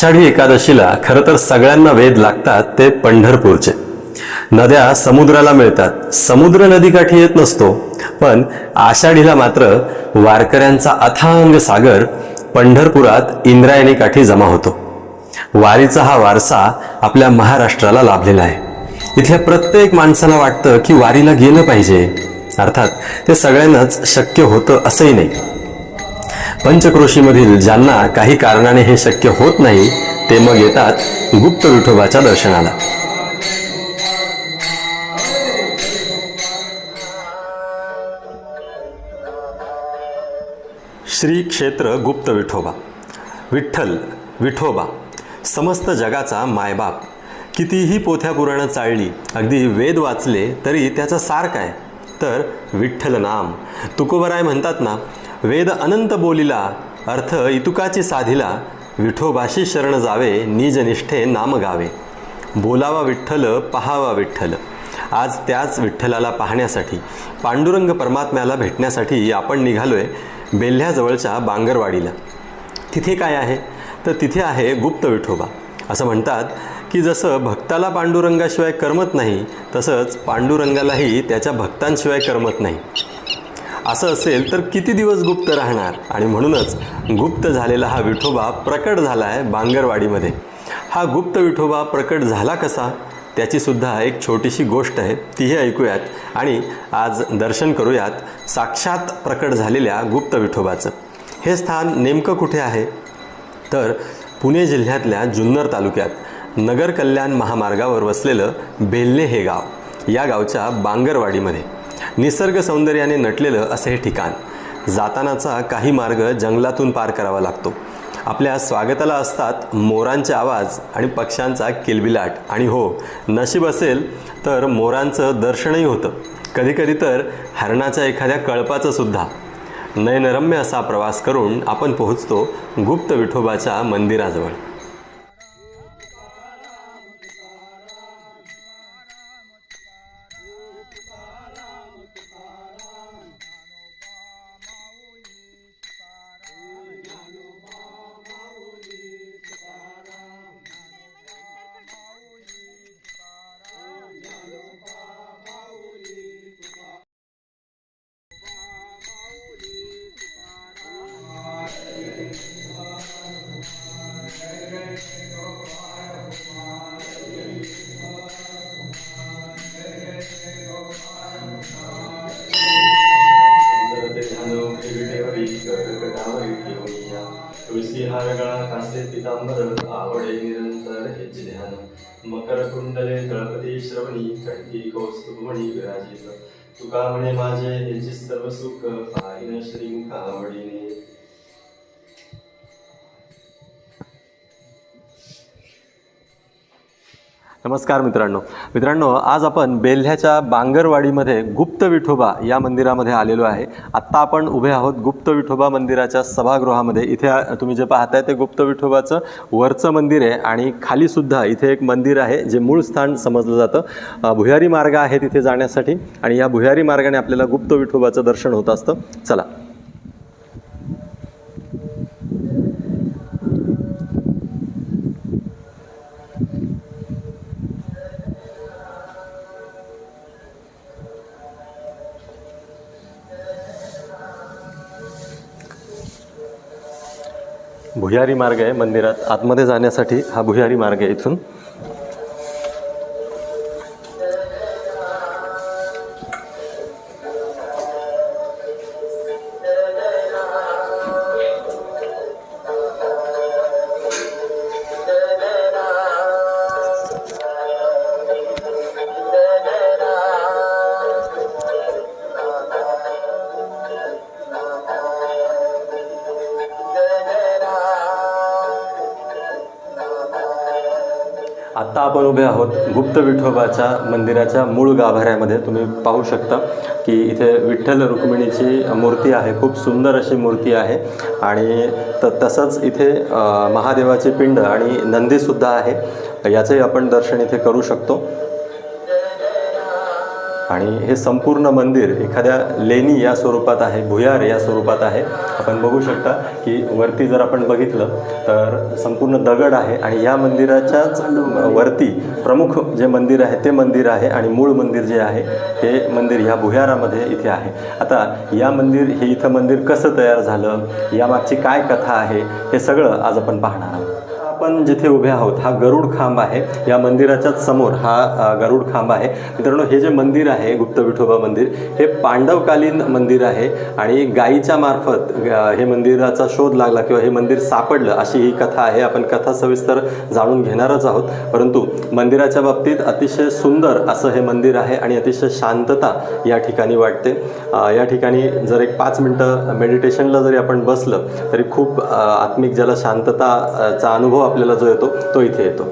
आषाढी एकादशीला खरं तर सगळ्यांना वेध लागतात ते पंढरपूरचे. नद्या समुद्राला मिळतात. समुद्र नदीकाठी येत नसतो पण आषाढीला मात्र वारकऱ्यांचा अथांग सागर पंढरपुरात इंद्रायणी काठी जमा होतो. वारीचा हा वारसा आपल्या महाराष्ट्राला लाभलेला आहे. इथल्या प्रत्येक माणसाला वाटतं की वारीला गेलं पाहिजे. अर्थात ते सगळ्यांनाच शक्य होतं असंही नाही. पंचक्रोशीमधील ज्यांना काही कारणाने हे शक्य होत नाही ते मग येतात गुप्त विठोबाच्या दर्शनाला. श्री क्षेत्र गुप्त विठोबा. विठ्ठल विठोबा समस्त जगाचा मायबाप. कितीही पोथ्या पुराणं चाळली अगदी वेद वाचले तरी त्याचा सार काय? तर विठ्ठल नाम. तुकोबराय म्हणतात ना वेद अनंत बोलिला अर्थ इतुकाची साधिला विठोबाशी शरण जावे निजनिष्ठे नाम गावे. बोलावा विठ्ठल पहावा विठ्ठल. आज त्याच विठ्ठलाला पाहण्यासाठी पांडुरंग परमात्म्याला भेटण्यासाठी आपण निघालोय बेल्ह्याजवळच्या बांगरवाडीला. तिथे काय आहे? तर तिथे आहे गुप्त विठोबा. असं म्हणतात की जसं भक्ताला पांडुरंगाशिवाय करमत नाही तसंच पांडुरंगालाही त्याच्या भक्तांशिवाय करमत नाही. असं असेल तर किती दिवस गुप्त राहणार? आणि म्हणूनच गुप्त झालेला हा विठोबा प्रकट झाला आहे बांगरवाडीमध्ये. हा गुप्त विठोबा प्रकट झाला कसा? त्याची सुद्धा एक छोटीशी गोष्ट आहे तीही ऐकूयात. आणि आज दर्शन करूयात साक्षात प्रकट झालेल्या गुप्त विठोबाचं. हे स्थान नेमकं कुठे आहे? तर पुणे जिल्ह्यातल्या जुन्नर तालुक्यात नगर कल्याण महामार्गावर वसलेलं बेल्ले हे गाव या गावच्या बांगरवाडीमध्ये. निसर्ग सौंदर्याने नटलेलं असं हे ठिकाण. जातानाचा काही मार्ग जंगलातून पार करावा लागतो. आपल्या स्वागताला असतात मोरांचे आवाज आणि पक्ष्यांचा किलबिलाट. आणि हो नशीब असेल तर मोरांचं दर्शनही होतं. कधीकधी तर हरणाच्या एखाद्या कळपाचं सुद्धा. नयनरम्य असा प्रवास करून आपण पोहोचतो गुप्त विठोबाच्या मंदिराजवळ. तुळशी हार गळा कासे पितांबर आवडे निरंतर हेच ध्यान. मकर कुंडले गणपती श्रवणी कंठी कौस्तुभमणी विराजित. तुका म्हणे माझे हेची सर्व सुख पाहिन श्रीमुख नमस्कार मित्रांनो. मित्रांनो आज आपण बेल्ह्याच्या बांगरवाडीमध्ये गुप्त विठोबा या मंदिरामध्ये आलेलो आहे. आत्ता आपण उभे आहोत गुप्त विठोबा मंदिराच्या सभागृहामध्ये. इथे तुम्ही जे पाहताय ते गुप्त विठोबाचं वरचं मंदिर आहे आणि खालीसुद्धा इथे एक मंदिर आहे जे मूळ स्थान समजलं जातं. भुयारी मार्ग आहे तिथे जाण्यासाठी आणि या भुयारी मार्गाने आपल्याला गुप्त विठोबाचं दर्शन होत असतं. चला. भुयारी मार्ग आहे मंदिरात. आतमध्ये जाण्यासाठी हा भुयारी मार्ग आहे इथून. आत्ता आपण उभे आहोत गुप्त विठोबाच्या मंदिराच्या मूळ गाभाऱ्यामध्ये. तुम्ही पाहू शकता की इथे विठ्ठल रुक्मिणीची मूर्ती आहे. खूप सुंदर अशी मूर्ती आहे. आणि त तसंच इथे महादेवाचे पिंड आणि नंदीसुद्धा आहे. याचंही आपण दर्शन इथे करू शकतो. आणि हे संपूर्ण मंदिर एखाद्या लेणी या स्वरूपात आहे भुयार या स्वरूपात आहे. आपण बघू शकता की वरती जर आपण बघितलं तर संपूर्ण दगड आहे आणि या मंदिराच्याच वरती प्रमुख जे मंदिर आहे ते मंदिर आहे आणि मूळ मंदिर जे आहे हे मंदिर ह्या भुयारामध्ये इथे आहे. आता या मंदिर हे इथं मंदिर कसं तयार झालं यामागची काय कथा आहे हे सगळं आज आपण पाहणार आहोत. आपण जिथे उभे आहोत हा गरुड खांब आहे. या मंदिराच्याच समोर हा गरुड खांब आहे. मित्रांनो हे जे मंदिर आहे गुप्त विठोबा मंदिर हे पांडवकालीन मंदिर आहे आणि गायीच्या मार्फत हे मंदिराचा शोध लागला किंवा हे मंदिर सापडलं अशी ही कथा आहे. आपण कथा सविस्तर जाणून घेणारच आहोत. परंतु मंदिराच्या बाबतीत अतिशय सुंदर असं हे मंदिर आहे आणि अतिशय शांतता या ठिकाणी वाटते. या ठिकाणी जर एक पाच मिनटं मेडिटेशनला जरी आपण बसलं तरी खूप आत्मिक ज्याला शांतताचा अनुभव आपल्याला जो येतो तो इथे येतो.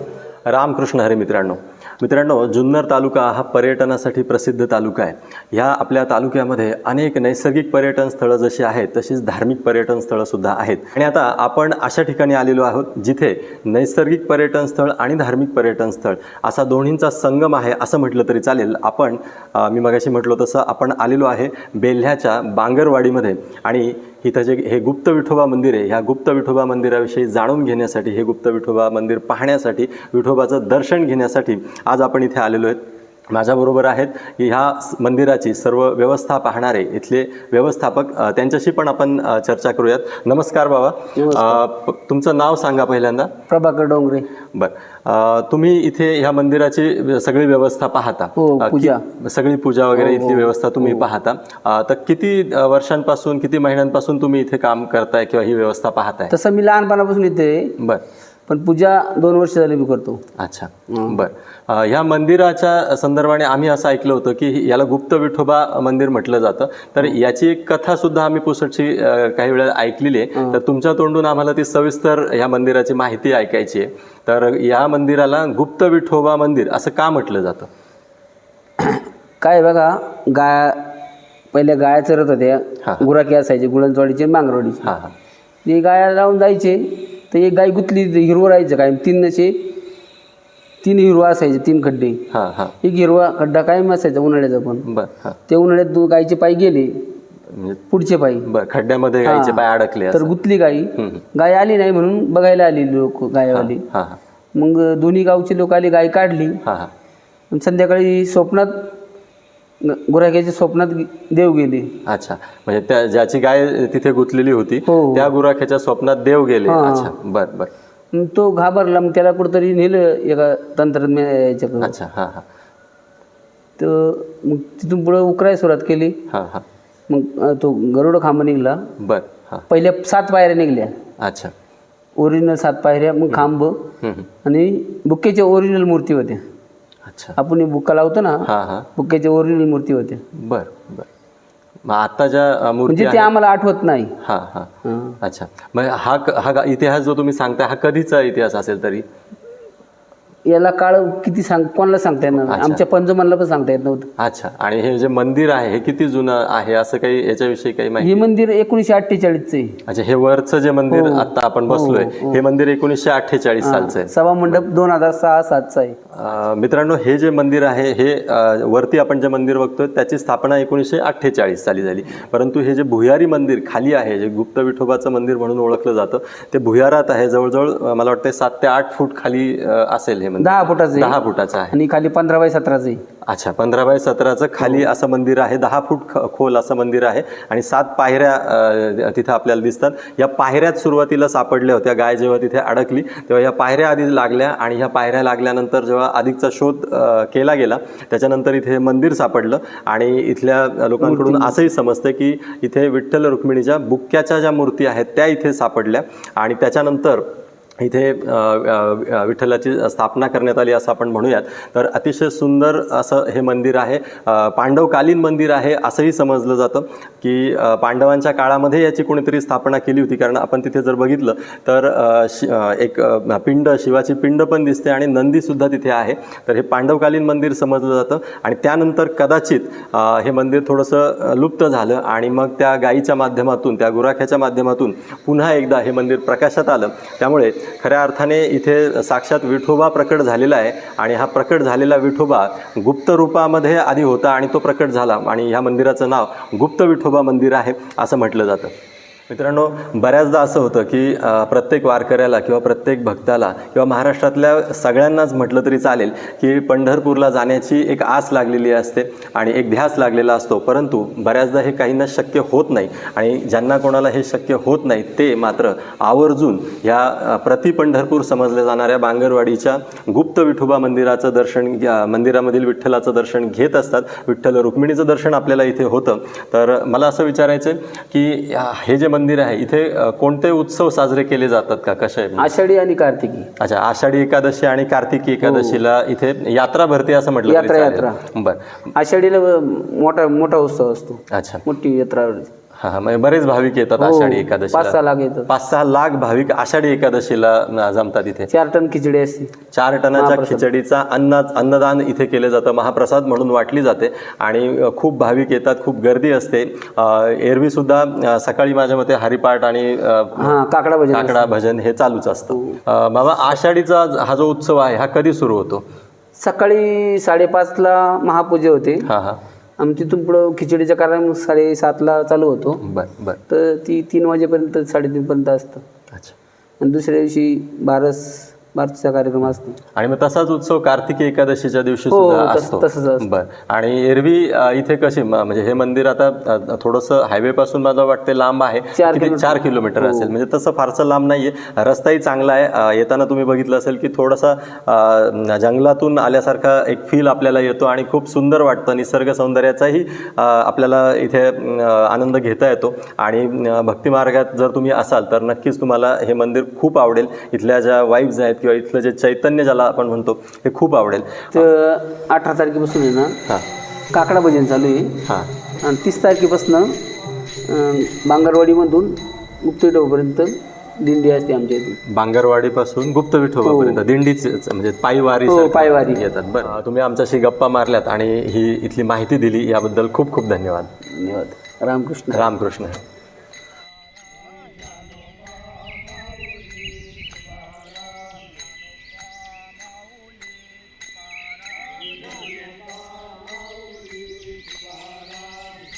रामकृष्ण हरे मित्रांनो. मित्रांनो जुन्नर तालुका हा पर्यटनासाठी प्रसिद्ध तालुका आहे. ह्या आपल्या तालुक्यामध्ये अनेक नैसर्गिक पर्यटन स्थळं जशी आहेत तशीच धार्मिक पर्यटन स्थळं सुद्धा आहेत. आणि आता आपण अशा ठिकाणी आलेलो आहोत जिथे नैसर्गिक पर्यटन स्थळ आणि धार्मिक पर्यटन स्थळ असा दोन्हींचा संगम आहे असं म्हटलं तरी चालेल. आपण मी मगाशी म्हटलो तसं आपण आलेलो आहे बेल्ह्याच्या बांगरवाडीमध्ये. आणि इथं जे हे गुप्त विठोबा मंदिर आहे ह्या गुप्त विठोबा मंदिराविषयी जाणून घेण्यासाठी हे गुप्त विठोबा मंदिर पाहण्यासाठी विठोबाचं दर्शन घेण्यासाठी आज आपण इथे आलेलो आहेत. माझ्याबरोबर आहेत. की ह्या मंदिराची सर्व व्यवस्था पाहणारे इथले व्यवस्थापक त्यांच्याशी पण आपण चर्चा करूयात. नमस्कार बाबा. तुमचं नाव सांगा पहिल्यांदा. प्रभाकर डोंगरे. बर. तुम्ही इथे ह्या मंदिराची सगळी व्यवस्था पाहता. हो, पूजा. सगळी पूजा वगैरे हो, इथली हो, व्यवस्था तुम्ही पाहता. तर किती वर्षांपासून किती महिन्यांपासून तुम्ही इथे काम करताय किंवा ही व्यवस्था पाहताय? तसं मी लहानपणापासून येते बर. पण पूजा दोन वर्ष झाली मी करतो. अच्छा. बर. ह्या मंदिराच्या संदर्भाने आम्ही असं ऐकलं होतं की याला गुप्त विठोबा मंदिर म्हटलं जातं. तर याची एक कथा सुद्धा आम्ही पुसटची काही वेळा ऐकलेली आहे. तर तुमच्या तोंडून आम्हाला ती सविस्तर ह्या मंदिराची माहिती ऐकायची आहे. तर या मंदिराला गुप्त विठोबा मंदिर असं का म्हटलं जातं? काय बघा गाय पहिल्या गाया चरत होत्या. हा. गुराकी असायचे गुळणचवाडीचे मांगरवाडीचे हां हां. ते गाया लावून जायचे. तर एक गाय गुतली हिरवं राहायचं काय तीन असे तीन हिरवा असायचे तीन खड्डे. हां हां. एक हिरवा खड्डा कायम असायचा उन्हाळ्याचा पण. बर हां. ते उन्हाळ्यात दो गायचे पाय गेले. म्हणजे पुढचे पाय. बर खड्ड्यामध्ये गायचे पाय अडकले तर गुतली गाई गाय आली नाही म्हणून बघायला आली लोक गायवाली. हां हां. मग दोन्ही गावचे लोक आली गाय काढली. हां हां. आणि संध्याकाळी स्वप्नात गुराख्याच्या स्वप्नात देव गेले. अच्छा. म्हणजे त्या ज्याची गाय तिथे गुंतलेली होती हो, हो. त्या गुराख्याच्या स्वप्नात देव गेले. हां. अच्छा. बर बर. मग तो घाबरला मग त्याला कुठंतरी नेलं एका तंत्रज्ञ याच्याकडं अच्छा हां हां. तर मग तिथून पुढं उकरायला सुरुवात केली. हां हां. मग अं, तो गरुड खांब निघला. बर हां. पहिल्या सात पायऱ्या निघल्या. अच्छा. ओरिजिनल सात पायऱ्या मग खांब. हम्म, हम्म. आणि बुक्केच्या ओरिजिनल मूर्ती होत्या. आपण बुक्का लावतो ना हां हां. बुक्क्याच्या ओरिजिनल मूर्ती होत्या. बर बर. मग आता ज्या मूर्ती म्हणजे ते आम्हाला आठवत नाही. हां हां. हं. अच्छा. मग हा क- हा गा- इतिहास जो तुम्ही सांगताय हा कधीचा इतिहास असेल तरी? याला काळ किती सांग कोणाला सांगता येणार नाही. आमच्या पंजोमानला पण सांगता येत नव्हतं. अच्छा. आणि हे जे मंदिर आहे हे किती जुनं आहे? असं काही याच्याविषयी काही माहिती? हे मंदिर एकोणीसशे अठ्ठेचाळीसचं आहे. अच्छा हे वरचं जे मंदिर हो. आता आपण बसलोय हे मंदिर एकोणीसशे अठ्ठेचाळीस सालचं आहे. सभा मंडप दोन हजार सहा सातचा आहे. अ, मित्रांनो हे जे मंदिर आहे हे अ, वरती आपण जे मंदिर बघतोय त्याची स्थापना एकोणीसशे अठ्ठेचाळीस साली झाली. परंतु हे जे भुयारी मंदिर खाली आहे जे गुप्त विठोबाचं मंदिर म्हणून ओळखलं जातं ते भुयारात आहे. जवळजवळ अ, मला वाटतं सात ते आठ फूट खाली अ, असेल हे मंदिर दहा फुटाचं आहे. दहा फुटाचं आहे. आणि खाली पंधरा बाय सतराचं आहे. अच्छा पंधरा बाय सतराचं खाली असं मंदिर आहे दहा फूट ख- खोल असं मंदिर आहे आणि सात पायऱ्या अ, तिथं आपल्याला दिसतात. या पायऱ्यात सुरुवातीला सापडल्या होत्या गाय जेव्हा तिथे अडकली तेव्हा या पायऱ्या आधी लागल्या आणि ह्या पायऱ्या लागल्यानंतर जेव्हा अधिकचा शोध अ, केला गेला त्याच्यानंतर इथे हे मंदिर सापडलं आणि इथल्या लोकांकडून असंही समजतं की इथे विठ्ठल रुक्मिणीच्या बुक्क्याच्या ज्या मूर्ती आहेत त्या इथे सापडल्या आणि त्याच्यानंतर इथे विठ्ठलाची स्थापना करण्यात आली असं आपण म्हणूयात. तर अतिशय सुंदर असं हे मंदिर आहे. पांडवकालीन मंदिर आहे असंही समजलं जातं की पांडवांच्या काळामध्ये याची कोणीतरी स्थापना केली होती. कारण आपण तिथे जर बघितलं तर शि एक पिंड शिवाची पिंड पण दिसते आणि नंदीसुद्धा तिथे आहे. तर हे पांडवकालीन मंदिर समजलं जातं. आणि त्यानंतर कदाचित हे मंदिर थोडंसं लुप्त झालं आणि मग त्या गायीच्या माध्यमातून त्या गुराख्याच्या माध्यमातून पुन्हा एकदा हे मंदिर प्रकाशात आलं. त्यामुळे खऱ्या अर्थाने इथे साक्षात विठोबा प्रकट झालेला आहे आणि हा प्रकट झालेला विठोबा गुप्त रूपामध्ये आधी होता आणि तो प्रकट झाला. आणि ह्या मंदिराचं नाव गुप्त विठोबा मंदिर आहे असं म्हटलं जातं. मित्रांनो बऱ्याचदा असं होतं की प्रत्येक वारकऱ्याला किंवा प्रत्येक भक्ताला किंवा महाराष्ट्रातल्या सगळ्यांनाच म्हटलं तरी चालेल की पंढरपूरला जाण्याची एक आस लागलेली असते आणि एक ध्यास लागलेला असतो. परंतु बऱ्याचदा हे काहींना शक्य होत नाही आणि ज्यांना कोणाला हे शक्य होत नाही ते मात्र आवर्जून ह्या प्रति पंढरपूर समजल्या जाणाऱ्या बांगरवाडीच्या गुप्त विठोबा मंदिराचं दर्शन मंदिरामधील विठ्ठलाचं दर्शन घेत असतात. विठ्ठल रुक्मिणीचं दर्शन आपल्याला इथे होतं. तर मला असं विचारायचं आहे की हे जे मंदिर आहे. इथे कोणते उत्सव साजरे केले जातात का? कसे आषाढी आणि कार्तिकी. अच्छा आषाढी एकादशी आणि कार्तिकी एकादशीला इथे यात्रा भरते असं म्हटलं तरी यात्रा-. यात्रा. बरं. आषाढीला मोठा मोठा उत्सव असतो. अच्छा. मोठी यात्रा हा हा म्हणजे बरेच भाविक येतात हो, आषाढी पाच एकादशीला सहा लाख येतात. पाच सहा लाख भाविक आषाढी एकादशीला जमतात इथे. चार टन खिचडी असते. चार टनाच्या खिचडीचा अन्न अन्नदान इथे केलं जातं महाप्रसाद म्हणून वाटली जाते. आणि खूप भाविक येतात खूप गर्दी असते. अ, एरवी सुद्धा अ, सकाळी माझ्या मते हरिपाठ आणि अ, हा काकडा भजन काकडा भजन हे चालूच असतं. अ, बाबा आषाढीचा हा जो उत्सव आहे हा कधी सुरू होतो? सकाळी साडेपाचला महापूजा होते. हा हा. आणि तिथून पुढं खिचडीचा कार्यक्रम साडेसातला चालू होतो. बर बर. तर ती तीन वाजेपर्यंत साडेतीनपर्यंत असतं. अच्छा. आणि दुसऱ्या दिवशी बारस बारसचा कार्यक्रम असतो. आणि मग तसाच उत्सव कार्तिकी एकादशीच्या दिवशी हो, सुद्धा तस- असतो. तसंच असतं. बर. आणि एरवी अ, इथे कशी म- म्हणजे हे मंदिर आता थोडंसं हायवे पासून मला वाटते लांब आहे. चार किती किलोमीटर. चार किलोमीटर हो. असेल. म्हणजे तसं फारसं लांब नाहीये. रस्ताही चांगला आहे. अ, येताना तुम्ही बघितलं असेल की थोडासा अ, जंगलातून आल्यासारखा एक फील आपल्याला येतो आणि खूप सुंदर वाटतं. निसर्ग सौंदर्याचाही अ, आपल्याला इथे अ, आनंद घेता येतो. आणि अ, भक्ती मार्गात जर तुम्ही असाल तर नक्कीच तुम्हाला हे मंदिर खूप आवडेल. इथल्या ज्या वाईब्स आहेत किंवा इथलं जे चैतन्य ज्याला आपण म्हणतो हे खूप आवडेल. तर अठरा तारखेपासून आहे ना हां. काकडा भजन चालू आहे. हां. आणि तीस तारखेपासून बांगरवाडीमधून मुक्तीडोपर्यंत दिंडी असते आमच्या इथून बांगरवाडीपासून गुप्त विठोबापर्यंत. दिंडीच म्हणजे पायवारी हो, पायवारी. येतात. बरं. तुम्ही आमच्याशी गप्पा मारल्यात आणि ही इथली माहिती दिली याबद्दल खूप खूप धन्यवाद. धन्यवाद. रामकृष्ण. रामकृष्ण.